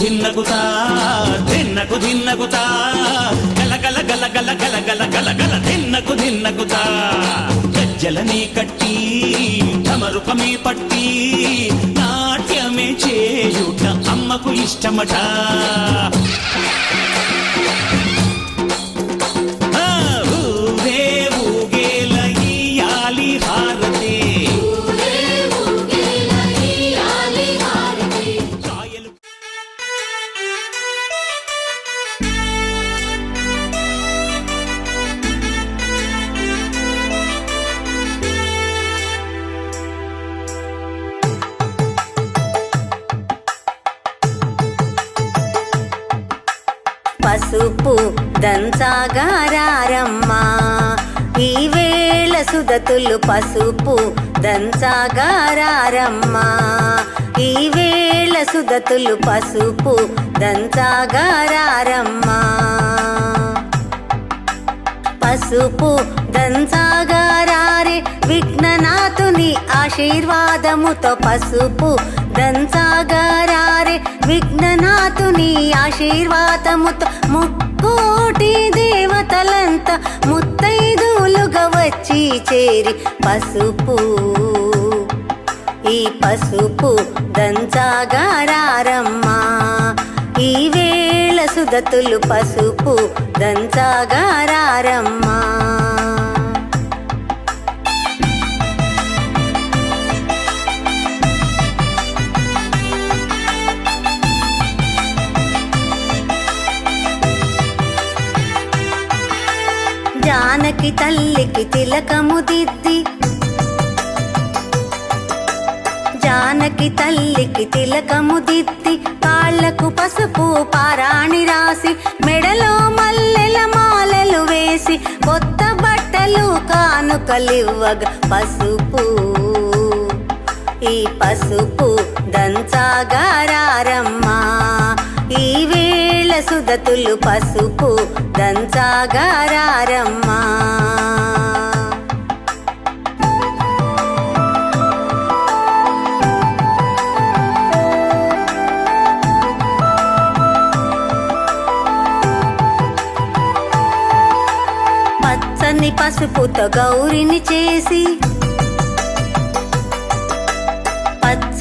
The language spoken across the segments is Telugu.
ధిన్నకు ధిన్నకుతా ధిన్నకు ధిన్నకుతా గల గల గల గల గల గల గల గల ధిన్నకు ధిన్నకుతా గజ్జలని కట్టి తమరుపమే పట్టి. నాట్యమే చేయుట అమ్మకు ఇష్టమట. దంచాగారమ్మా ఈ వేళ సుదతులు పసుపు దంచాగారమ్మా ఈ వేళ సుదతులు పసుపు దంచాగారమ్మా పసుపు దంచాగారే విఘ్ననాథుని ఆశీర్వాదముతో పసుపు దంచాగారే విఘ్ననాథుని ఆశీర్వాదముతో ముక్కోటి వచ్చి చేరి పసుపు. ఈ పసుపు దంచాగారమ్మా ఈ వేళ సుదతులు పసుపు దంచాగారమ్మా జానకి తల్లికి తిలకము దిద్ది. జానకి తల్లికి తిలకము దిద్ది. కాళ్ళకు పసుపు పారాణి రాసి మెడలో మల్లెల మాలలు వేసి కొత్త బట్టలు కానుకలివ్వగా పసుపు. ఈ పసుపు దంచాగారమ్మ ఈ సుదతులు పసుపు దంచాగారమ్మా దంచాగారమ్మా పచ్చని పసుపుతో గౌరిని చేసి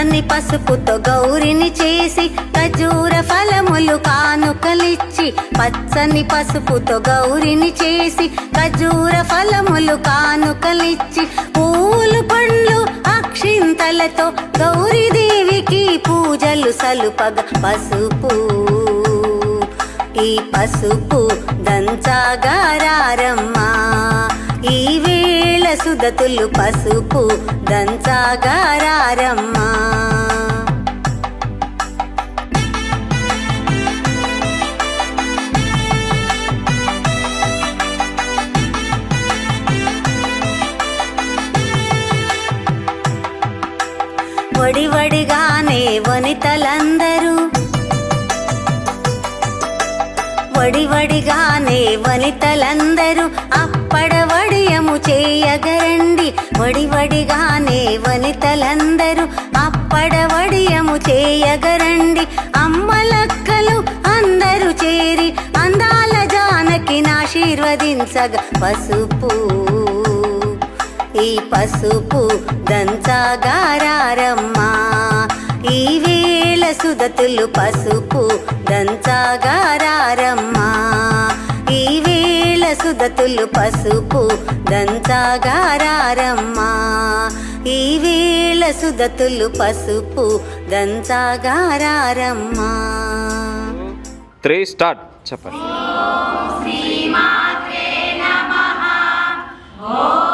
పచ్చని పసుపుతో గౌరిని చేసి ఖజూర ఫలములు కానుకలిచ్చి పచ్చని పసుపుతో గౌరిని చేసి ఖజూర ఫలములు కానుకలిచ్చి పూలు పండ్లు అక్షింతలతో గౌరీదేవికి పూజలు సలుపగ పసుపు. ఈ పసుపు దంచాగారమ్మా ఈ వేళ సుదతులు పసుపు దంచాగారమ్మా వడివడిగానే వనితలందరూ వనితలందరూ అప్పడ వడియము అప్పడవడియము చేయగరండి. వడివడిగానే వనితలందరూ అప్పడవడియము చేయగరండి. అమ్మలక్కలు అందరూ చేరి అందాల జానకిని ఆశీర్వదించగ. పసుపు ఈ పసుపు దంచాగారమ్మా ఈ వేళ సుదతులు పసుపు దంచాగారా సుదతులు పసుపు దంచాగారమ్మా ఈ వేళ సుదతులు పసుపు దంచాగారమ్మా త్రీ స్టార్ట్ చెప్పండి. జగతికి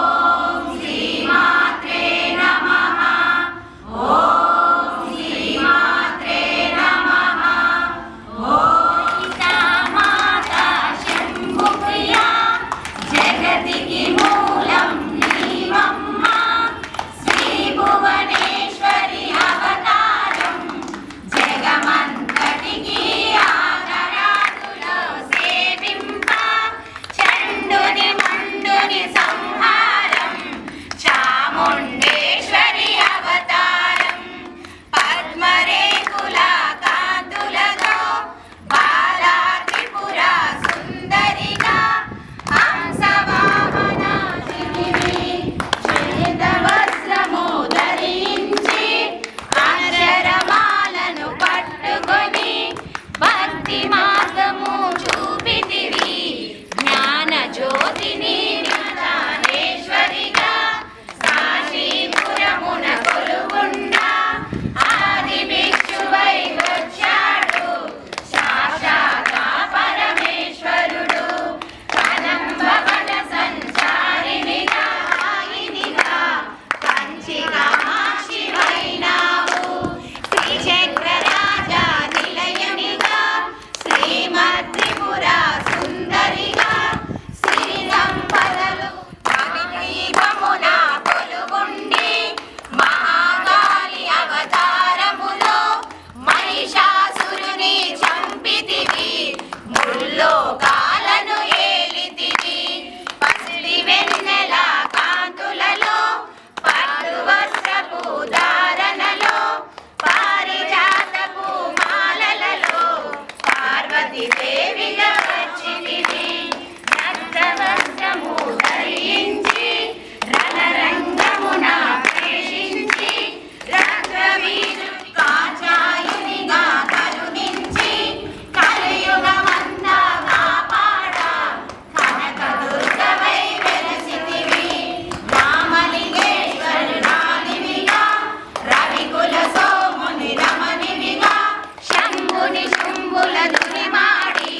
శుంభుల దునిమాడి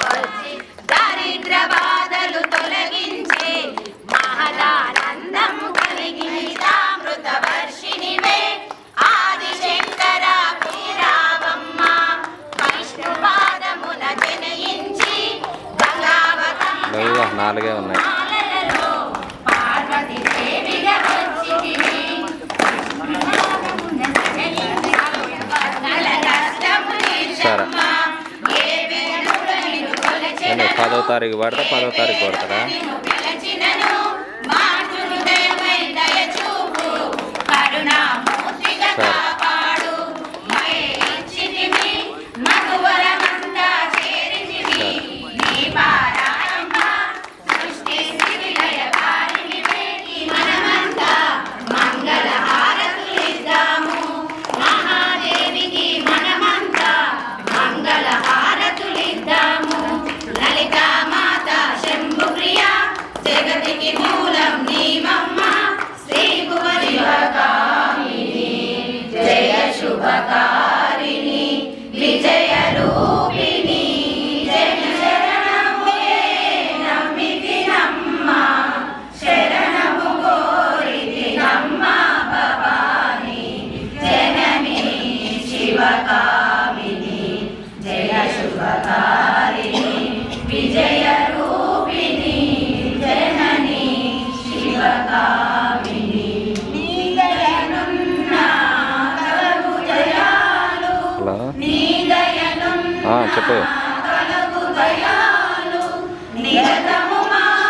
వచ్చి దరిద్ర బాధలు తొలగించే మహదానందము కలిగితామృత వర్షినివే ఆదిశంకర వీరావమ్మ విష్ణు పాదమున జనయించి గంగావతం బైగా నాలుగే ఉన్నాయి. మాలలలో పదో తారీఖు పడతా పదో తారీఖు పడతారా అంటే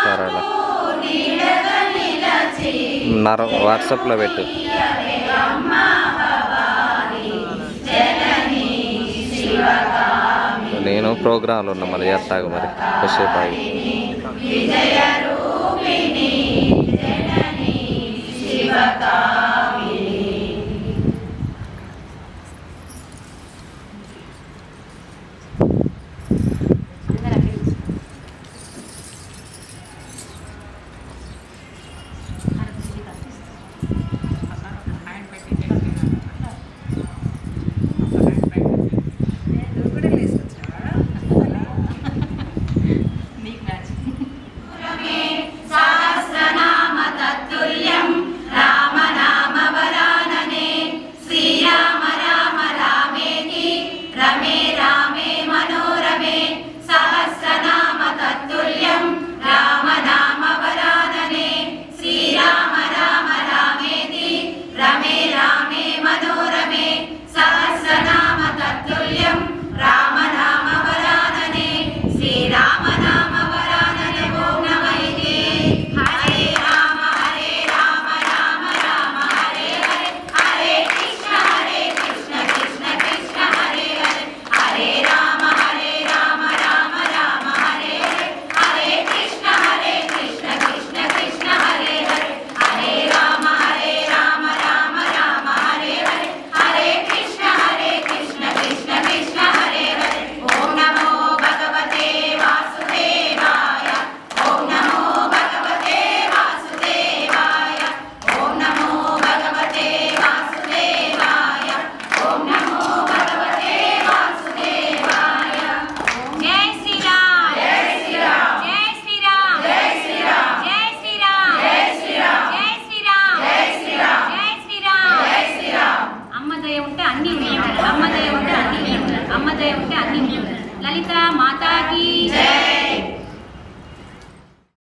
సరళ వాట్సాప్లో పెట్టు. నేను ప్రోగ్రాంలు ఉన్నా మరి చేస్తాగు మరి. కొద్దిసేపు ఆగి. విజయ రూపిణి శివకా